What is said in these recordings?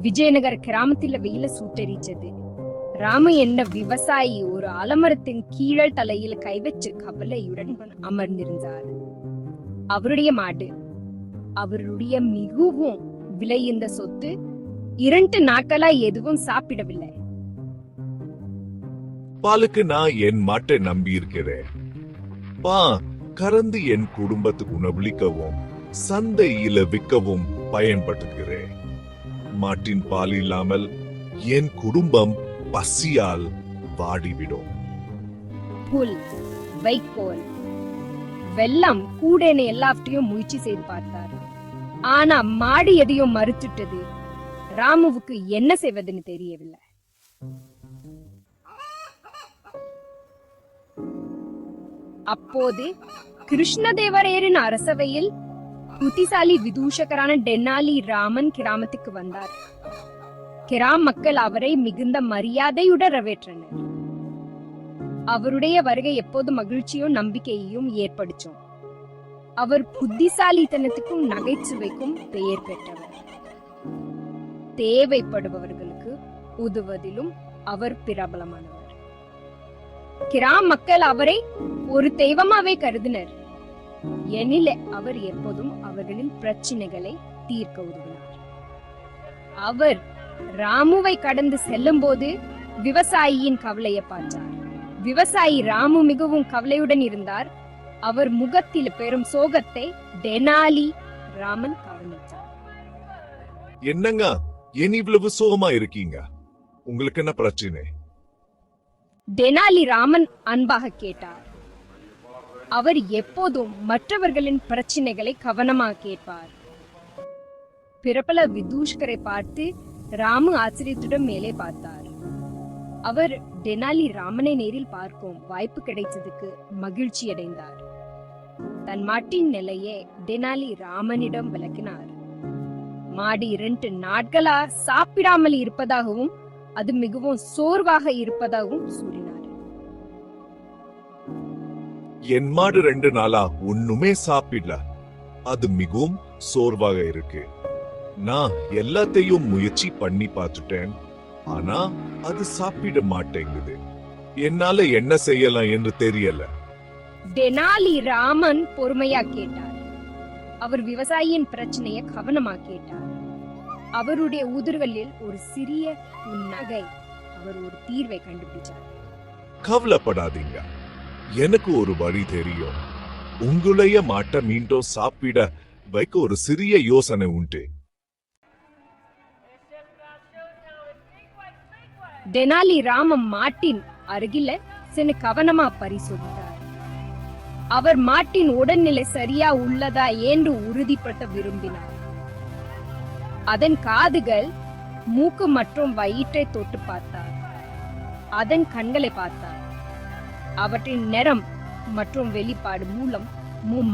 விஜயநகர் கிராமத்தில வெயில சூட்டரிச்சது. ராமு என்ன விவசாயி ஒரு அலமரத்தின் கீழல் தலையில் கை வச்ச கவலையுடன் அமர்ந்திருந்தார். அவருடைய மாடு அவருடைய மிகவும் விலையுந்த சொத்து இரண்டு நாட்களா எதுவும் சாப்பிடவில்லை. பாலுக்கு நான் என் மாட்டை நம்பி இருக்கிறேன் பா கறந்து என் குடும்பத்துக்கு உணவளிக்கவும். சந்தையில விற்கவும் பயன்படுத்துகிறேன் மாட்டின் பால் இல்லாமல் என் குடும்பம் பசியால் வாடிவிடும். புல் வைக்கோல் வெள்ளம் கூடேன்னு எல்லாவற்றையும் முயற்சி செய்து பார்த்தார். ஆனா மாடு எதையும் மறுத்துட்டது ராமுவுக்கு என்ன செய்வதுன்னு தெரியவில்லை. அப்போது கிருஷ்ணதேவரையரின் அரசவையில் புத்திசாலி விதூஷகரான டென்னாலி ராமன் கிராமத்துக்கு வந்தார். கிராம் மக்கள் அவரை மிகுந்த மரியாதையுடன் வரவேற்றனர். அவருடைய வருகை எப்போது மகிழ்ச்சியும் நம்பிக்கையையும் ஏற்படுத்தும். அவர் புத்திசாலித்தனத்துக்கும் நகைச்சுவைக்கும் பெயர் பெற்றவர். தேவைப்படுபவர்களுக்கு உதவுவதிலும் அவர் பிரபலமானவர். கிராம் மக்கள் அவரை ஒரு தெய்வமாவே கருதினர். எனில அவர் எப்போதும் அவர்களின் பிரச்சனைகளை தீர்க்க உதவினார் அவர் ராமுவை கடந்து செல்லும் போது விவசாயியின் கவலையை பார்த்தார். விவசாயி ராமு மிகவும் கவலையுடன் இருந்தார். அவர் முகத்தில் பெரும் சோகத்தை டெனாலி ராமன் கவனித்தார். என்னங்க? ஏன் இவ்வளவு சோகமா இருக்கீங்க? உங்களுக்கு என்ன பிரச்சனை? டெனாலி ராமன் அன்பாக கேட்டார். அவர் எப்போதும் மற்றவர்களின் பிரச்சனைகளை கவனமாக கேட்பார் பிரபல விதூஷ்கரை பார்த்து ராமு ஆச்சரியத்துடன் மேலே பார்த்தார். அவர் டெனாலி ராமனை நேரில் பார்க்கும் வாய்ப்பு கிடைத்ததுக்கு மகிழ்ச்சி அடைந்தார். தன் மாட்டின் நிலையை டெனாலி ராமனிடம் விளக்கினார். மாடு இரண்டு நாட்களா சாப்பிடாமல் இருப்பதாகவும் அது மிகவும் சோர்வாக இருப்பதாகவும் கூறினார் என் மாடு ரெண்டு நாளா ஒண்ணுமே சாப்பிடல. அது மிகவும் சோர்வாக இருக்கு. நான் எல்லாத்தையும் முயற்சி பண்ணி பார்த்துட்டேன். ஆனா அது சாப்பிட மாட்டேங்குது. என்னால என்ன செய்யலாம் என்று தெரியல. டெனாலி ராமன் பொறுமையா கேட்டார். அவர் விவசாயியின் பிரச்சனையை கவனமா கேட்டார். அவருடைய உதிர்களில் ஒரு சிறிய புன்னகை அவர் ஒரு தீர்வை கண்டுபிடிச்சார். கவலைப்படாதீங்க. எனக்கு ஒரு வழி தெரியும். உங்களைய மாட்ட மீண்டும் சாப்பிட வைக்க ஒரு சிறிய யோசனை உண்டு. டெனாலி ராமம் மாட்டின் அருகில சென்று கவனமா பரிசோதித்தார். அவர் மாட்டின் உடல்நிலை சரியா உள்ளதா என்று உறுதிப்பட்ட விரும்பினார். அதன் காதுகள் மூக்கு மற்றும் வயிற்றை தொட்டு பார்த்தார். அதன் கண்களை பார்த்தார். அவற்றின் நிறம் மற்றும் வெளிப்பாடு மூலம்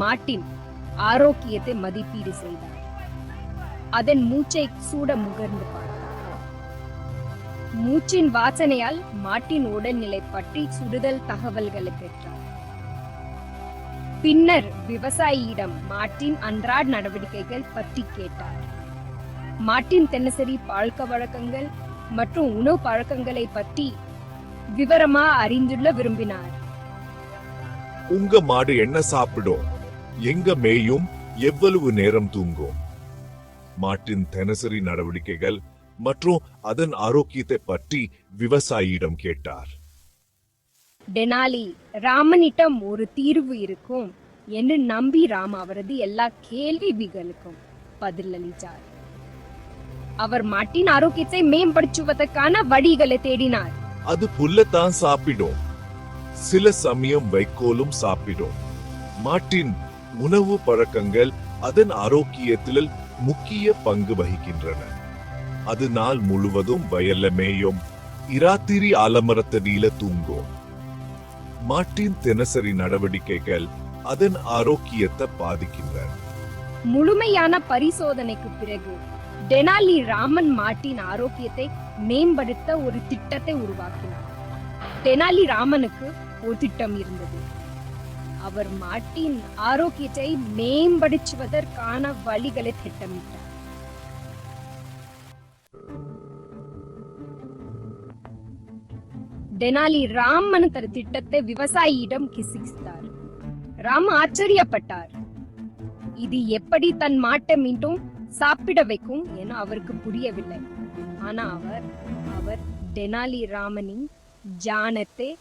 மாட்டின் ஆரோக்கியத்தை மதிப்பீடு செய்தார். அதன் மூச்சை சூட முகர்ந்து மூச்சின் வாசனையால் மாட்டின் உடல்நிலை பற்றி சுடுதல் தகவல்களை பெற்றார் பின்னர் விவசாயியிடம் மாட்டின் அன்றாட நடவடிக்கைகள் பற்றி கேட்டார். மாட்டின் தினசரி பழக்க வழக்கங்கள் மற்றும் உணவு பழக்கங்களை பற்றி விவரமா அறிந்துள்ள விரும்பினார். உங்க மாடு என்ன சாப்பிடும் எங்க மேயும் எவ்வளவு நேரம் தூங்கும்? மாட்டின் தினசரி நடவடிக்கைகள் மற்றும் அதன் ஆரோக்கியத்தை பற்றி விவசாயியிடம் கேட்டார். டெனாலி ராமனிடம் ஒரு தீர்வு இருக்கும் என்று நம்பி ராம் அவரது எல்லா கேள்விகளுக்கும் பதிலளித்தார். அவர் மாட்டின் ஆரோக்கியத்தை மேம்படுத்துவதற்கான வழிகளை தேடினார். அது புல்லத்தான் சாப்பிடும். சில சமயம் வைக்கோலும் சாப்பிடும். மாட்டின் உணவு பழக்கங்கள் அதன் ஆரோக்கியத்தில் முக்கிய பங்கு வகிக்கின்றன. அது நாள் முழுவதும் வயல்ல மேயும் இராத்திரி ஆலமரத்தடியில தூங்கும். மாட்டின் தினசரி நடவடிக்கைகள் அதன் ஆரோக்கியத்தை பாதிக்கின்றன. முழுமையான பரிசோதனைக்கு பிறகு டெனாலி ராமன் மாட்டின் ஆரோக்கியத்தை மேம்படுத்த ஒரு திட்டத்தை உருவாக்கினார். தெனாலி ராமனுக்கு ஒரு திட்டம் இருந்தது. அவர் மாட்டின் ஆரோக்கியத்தை மேம்படுத்துவதற்கான வழிகளை திட்டமிட்டார். தெனாலி ராமன் தன் திட்டத்தை விவசாயியிடம் கிசித்தார் ராம் ஆச்சரியப்பட்டார். இது எப்படி தன் மாட்டை மீண்டும் சாப்பிட வைக்கும் என அவருக்கு புரியவில்லை. ஆனா அவர் அவர் தெனாலி ராமனின் ஜானத்தை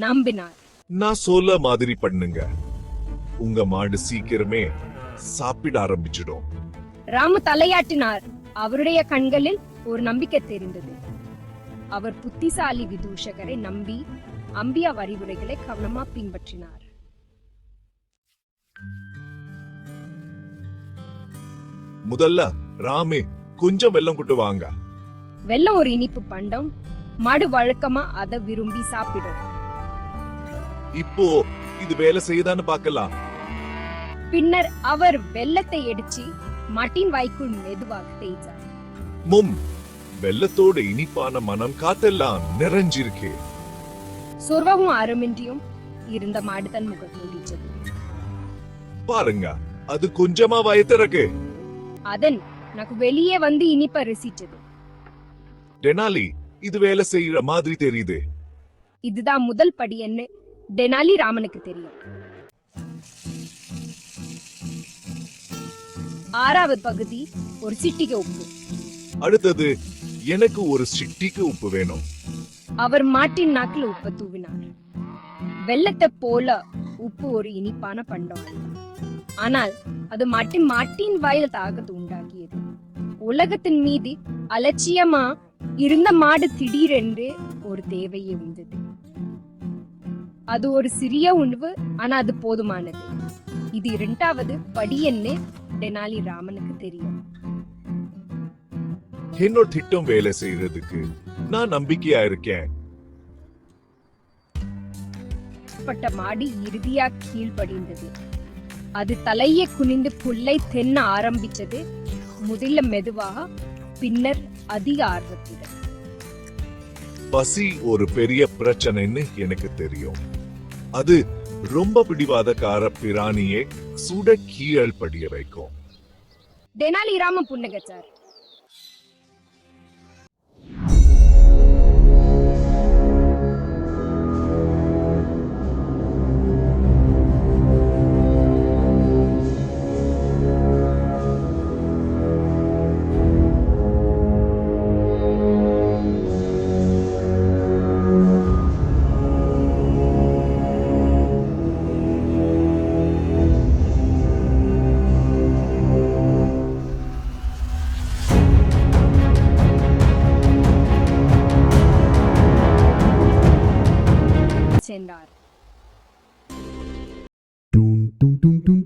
நம்பினார். நான் சொல்ல மாதிரி பண்ணுங்க. உங்க மாடு சீக்கிரமே சாப்பிட ஆரம்பிச்சிடும். ராம தலையாட்டினார். அவருடைய கண்களில் ஒரு நம்பிக்கை தெரிந்தது. அவர் புத்திசாலி விதூஷகரை நம்பி அம்பியா வரிவுரைகளை கவனமா பின்பற்றினார். முதல்ல ராமே கொஞ்சம் வெல்லம் கொண்டு வாங்க. வெல்லம் ஒரு இனிப்பு பண்டம் மாடு வழக்கமா அதை விரும்பி சாப்பிடும். இப்போ இது வேலை செய்யுதான்னு பார்க்கலாம். பின்னர் அவர் வெல்லத்தை எடுத்து மாட்டின் வாய்க்குள் மெதுவாக தேய்ச்சார் மும் வெள்ளத்தோட இனிப்பான மனம் காத்தெல்லாம் நிறைஞ்சிருக்கு. சொர்வமும் அருமின்றியும் இருந்த மாடு தன் முகம் மூடிச்சது பாருங்க அது கொஞ்சமா வயத்திறக்கு. அதன் నాకు வெளியே வந்து இனிப்ப ரசிச்சது டெனாலி இது வேலை செய்யற மாதிரி தெரியுது. இதுதான் முதல் படின்னு தெனாலி ராமனுக்கு தெரியும். ஆறாவது பகுதி ஒரு சிட்டிகை உப்பு. அடுத்தது எனக்கு ஒரு சிட்டிக்கு உப்பு வேணும். அவர் மாட்டின் நாக்கில் உப்பை தூவினார். வெள்ளத்தை போல உப்பு ஒரு இனிப்பான பண்டம். ஆனால் அது மாட்டின் மாட்டின் வாயில் தாகத்தை உண்டாக்கியது. உலகத்தின் மீது அலட்சியமா இருந்த மாடு திடீரென்று ஒரு தேவையை வந்தது அது ஒரு சிறிய உணவு ஆனா அது போதுமானது. இது இரண்டாவது படி என்ன? தெனாலி ராமனுக்கு தெரியும். என்னோட திட்டம் வேலை செய்யறதுக்கு நான் நம்பிக்கையா இருக்கேன். பட்ட மாடு இறுதியா கீழ்ப்படிந்தது. அது தலையை குனிந்து புல்லை தென்ன ஆரம்பிச்சது முதல்ல மெதுவாக பின்னர் அதிக ஆர்வத்துடன் பசி ஒரு பெரிய பிரச்சனைன்னு எனக்கு தெரியும். அது ரொம்ப பிடிவாதக்கார பிராணியை சுட கீழ் படிய வைக்கும். Tenali Rama புன்னகச்சார். Bum, bum, bum.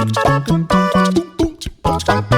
Thank you.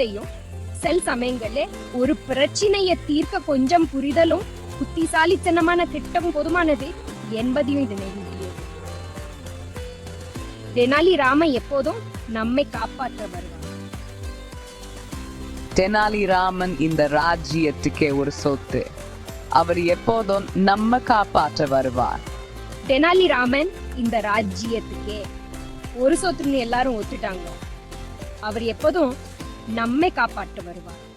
Dun dun. நண்பர்களே ஒரு பிரச்சனையை தீர்க்க கொஞ்சம் புரிதலும் புத்திசாலித்தனமான திட்டமும் போதுமானது என்பதையும் இது நிரூபியது தெனாலி ராம எப்போதும் நம்மை காப்பாற்ற வருவார் தெனாலிராமன் இந்த ராஜ்யத்துக்கே ஒரு சொத்து. அவர் எப்போதும் நம்ம காப்பாற்ற வருவார். தெனாலி ராமன் இந்த ராஜ்யத்துக்கே ஒரு சொத்துன்னு எல்லாரும் ஒத்துட்டாங்க. அவர் எப்போதும் நம்மை காப்பாற்ற வருவார்.